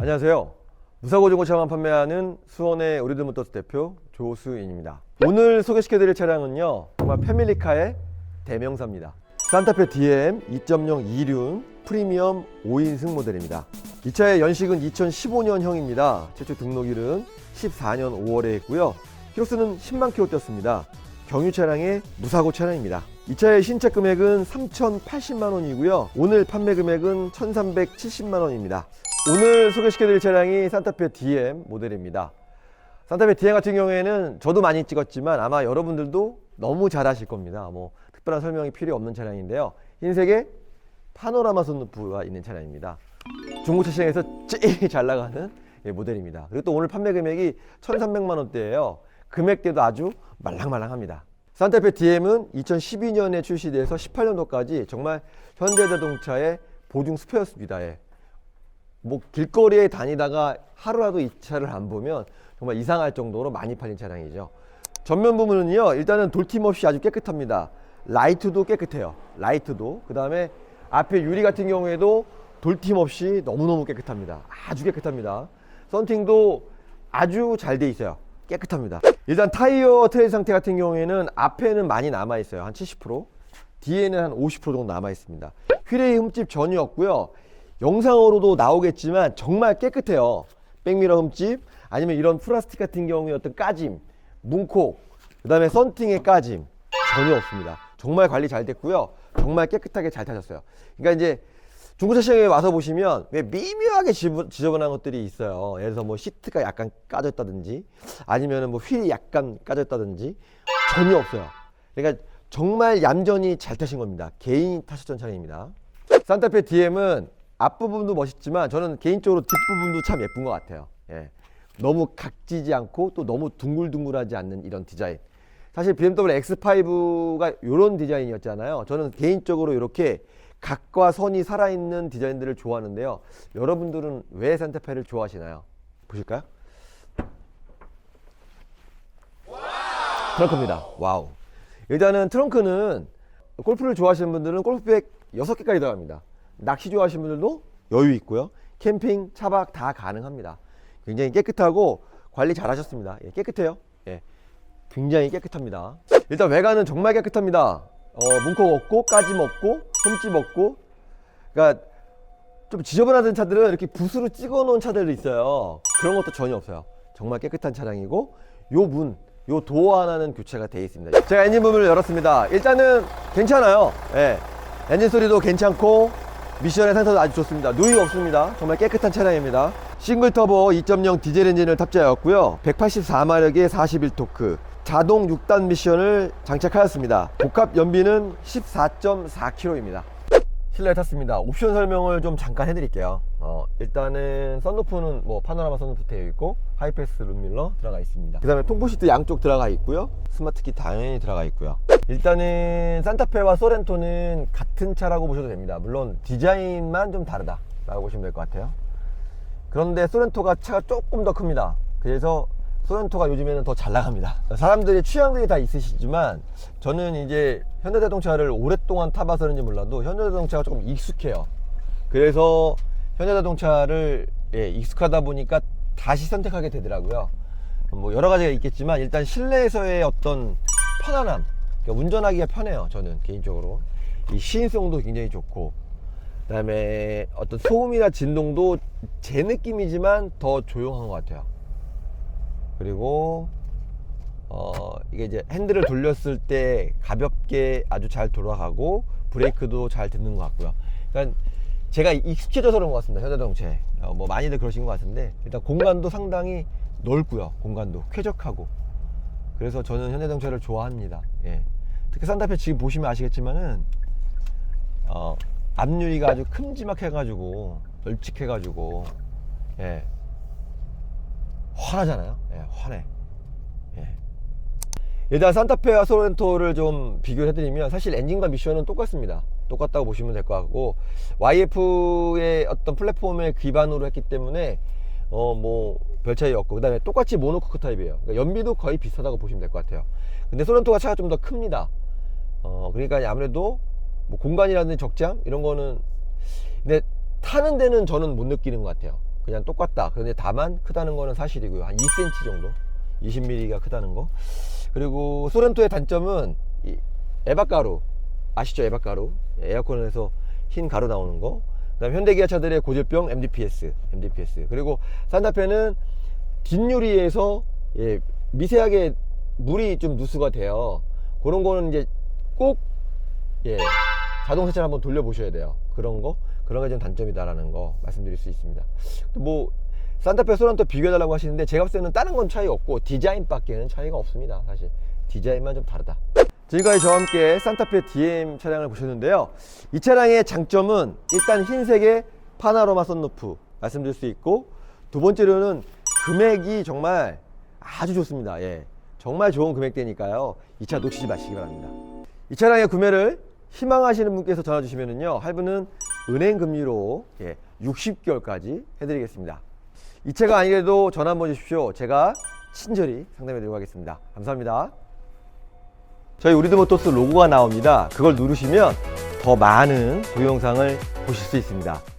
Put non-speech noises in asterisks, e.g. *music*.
안녕하세요. 무사고 중고차만 판매하는 수원의 우리들 모터스 대표 조수인입니다. 오늘 소개시켜드릴 차량은요, 정말 패밀리카의 대명사입니다. 산타페 DM 2.0 이륜 프리미엄 5인승 모델입니다. 이 차의 연식은 2015년형입니다. 최초 등록일은 14년 5월에 했고요. 키로수는 10만 킬로 뛰었습니다. 경유 차량의 무사고 차량입니다. 이 차의 신차 금액은 3,080만 원이고요. 오늘 판매 금액은 1,370만 원입니다. 오늘 소개시켜드릴 차량이 산타페 DM 모델입니다. 산타페 DM 같은 경우에는 저도 많이 찍었지만 아마 여러분들도 너무 잘 아실 겁니다. 뭐 특별한 설명이 필요 없는 차량인데요. 흰색의 파노라마 선루프가 있는 차량입니다. 중고차 시장에서 제일 *laughs* 잘 나가는 예, 모델입니다. 그리고 또 오늘 판매 금액이 1,300만 원대예요. 금액대도 아주 말랑말랑합니다. 산타페 DM은 2012년에 출시돼서 18년도까지 정말 현대자동차의 보증 스페어였습니다. 예. 뭐 길거리에 다니다가 하루라도 이 차를 안 보면 정말 이상할 정도로 많이 팔린 차량이죠. 전면 부분은요, 일단은 돌팀 없이 아주 깨끗합니다. 라이트도 깨끗해요. 라이트도. 그 다음에 앞에 유리 같은 경우에도 돌팀 없이 너무너무 깨끗합니다. 아주 깨끗합니다. 썬팅도 아주 잘 돼 있어요. 깨끗합니다. 일단 타이어 트레이 상태 같은 경우에는 앞에는 많이 남아 있어요. 한 70%. 뒤에는 한 50% 정도 남아 있습니다. 휠의 흠집 전혀 없고요. 영상으로도 나오겠지만 정말 깨끗해요. 백미러 흠집 아니면 이런 플라스틱 같은 경우에 어떤 까짐, 문콕, 그 다음에 썬팅의 까짐 전혀 없습니다. 정말 관리 잘 됐고요. 정말 깨끗하게 잘 타셨어요. 그러니까 이제 중고차 시장에 와서 보시면 왜 미묘하게 지저- 지저분한 것들이 있어요. 예를 들어서 뭐 시트가 약간 까졌다든지 아니면은 뭐 휠이 약간 까졌다든지 전혀 없어요. 그러니까 정말 얌전히 잘 타신 겁니다. 개인이 타셨던 차량입니다. 산타페 DM은 앞부분도 멋있지만 저는 개인적으로 뒷부분도 참 예쁜 것 같아요. 예. 너무 각지지 않고 또 너무 둥글둥글하지 않는 이런 디자인. 사실 BMW X5가 이런 디자인이었잖아요. 저는 개인적으로 이렇게 각과 선이 살아있는 디자인들을 좋아하는데요. 여러분들은 왜 산타페를 좋아하시나요? 보실까요? 트렁크입니다. 와우. 일단은 트렁크는 골프를 좋아하시는 분들은 골프백 6개까지 들어갑니다. 낚시 좋아하시는 분들도 여유 있고요. 캠핑, 차박 다 가능합니다. 굉장히 깨끗하고 관리 잘 하셨습니다. 예, 깨끗해요. 예. 굉장히 깨끗합니다. 일단 외관은 정말 깨끗합니다. 어, 문콕 없고, 까짐 없고, 흠집 없고. 그러니까 좀 지저분하던 차들은 이렇게 붓으로 찍어 놓은 차들도 있어요. 그런 것도 전혀 없어요. 정말 깨끗한 차량이고, 요 문, 요 도어 하나는 교체가 되어 있습니다. 제가 엔진 부분을 열었습니다. 일단은 괜찮아요. 예. 엔진 소리도 괜찮고, 미션의 상태도 아주 좋습니다. 누이 없습니다. 정말 깨끗한 차량입니다. 싱글 터보 2.0 디젤 엔진을 탑재하였고요. 184마력의 41토크. 자동 6단 미션을 장착하였습니다. 복합 연비는 14.4km입니다. 실내에 탔습니다. 옵션 설명을 좀 잠깐 해드릴게요. 어, 일단은 썬루프는 뭐 파노라마 썬루프 되어 있고 하이패스 룸밀러 들어가 있습니다. 그 다음에 통보 시트 양쪽 들어가 있고요. 스마트키 당연히 들어가 있고요. 일단은 산타페와 소렌토는 같은 차라고 보셔도 됩니다. 물론 디자인만 좀 다르다라고 보시면 될 것 같아요. 그런데 소렌토가 차가 조금 더 큽니다. 그래서 소렌토가 요즘에는 더 잘 나갑니다. 사람들의 취향들이 다 있으시지만 저는 이제 현대자동차를 오랫동안 타봐서는지 몰라도 현대자동차가 조금 익숙해요. 그래서 현대자동차를 예, 익숙하다 보니까 다시 선택하게 되더라고요. 뭐 여러 가지가 있겠지만 일단 실내에서의 어떤 편안함, 그러니까 운전하기가 편해요. 저는 개인적으로 이 시인성도 굉장히 좋고 그다음에 어떤 소음이나 진동도 제 느낌이지만 더 조용한 것 같아요. 그리고 어 이게 이제 핸들을 돌렸을 때 가볍게 아주 잘 돌아가고 브레이크도 잘 듣는 것 같고요. 그러니까 제가 익숙해져서 그런 것 같습니다. 현대자동차에 어, 뭐 많이들 그러신 것 같은데 일단 공간도 상당히 넓고요. 공간도 쾌적하고 그래서 저는 현대자동차를 좋아합니다. 예. 특히 산타페 지금 보시면 아시겠지만은 어, 앞유리가 아주 큼지막해가지고 널찍해가지고 예 환하잖아요. 예, 환해. 예. 일단 산타페와 소렌토를 좀 비교를 해드리면 사실 엔진과 미션은 똑같습니다. 똑같다고 보시면 될 것 같고 YF의 어떤 플랫폼을 기반으로 했기 때문에 어 뭐 별 차이 없고 그다음에 똑같이 모노코크 타입이에요. 그러니까 연비도 거의 비슷하다고 보시면 될 것 같아요. 근데 소렌토가 차가 좀 더 큽니다. 어, 그러니까 아무래도 뭐 공간이라든지 적장 이런 거는 근데 타는 데는 저는 못 느끼는 것 같아요. 그냥 똑같다. 그런데 다만 크다는 거는 사실이고요. 한 2cm 정도, 20mm가 크다는 거. 그리고 소렌토의 단점은 이 에바가루 아시죠? 에바가루 에어컨에서 흰 가루 나오는 거. 그다음 현대 기아차들의 고질병 MDPS, MDPS. 그리고 산타페는 뒷유리에서 예, 미세하게 물이 좀 누수가 돼요. 그런 거는 이제 꼭 예, 자동 세차를 한번 돌려보셔야 돼요. 그런 거, 그런 게 좀 단점이다라는 거 말씀드릴 수 있습니다. 또뭐 산타페 소란토 비교해달라고 하시는데 제가 봤을 때는 다른 건 차이 없고 디자인밖에는 차이가 없습니다. 사실 디자인만 좀 다르다. 지금까지 저와 함께 산타페 DM 차량을 보셨는데요. 이 차량의 장점은 일단 흰색의 파나로마 썬루프 말씀드릴 수 있고 두 번째로는 금액이 정말 아주 좋습니다. 예. 정말 좋은 금액대니까요. 이 차 놓치지 마시기 바랍니다. 이 차량의 구매를 희망하시는 분께서 전화 주시면은요. 할부는 은행 금리로 예, 60개월까지 해드리겠습니다. 이 차가 아니래도 전화 한번 주십시오. 제가 친절히 상담해 드리고 하겠습니다. 감사합니다. 저희 우리드모토스 로고가 나옵니다. 그걸 누르시면 더 많은 동영상을 보실 수 있습니다.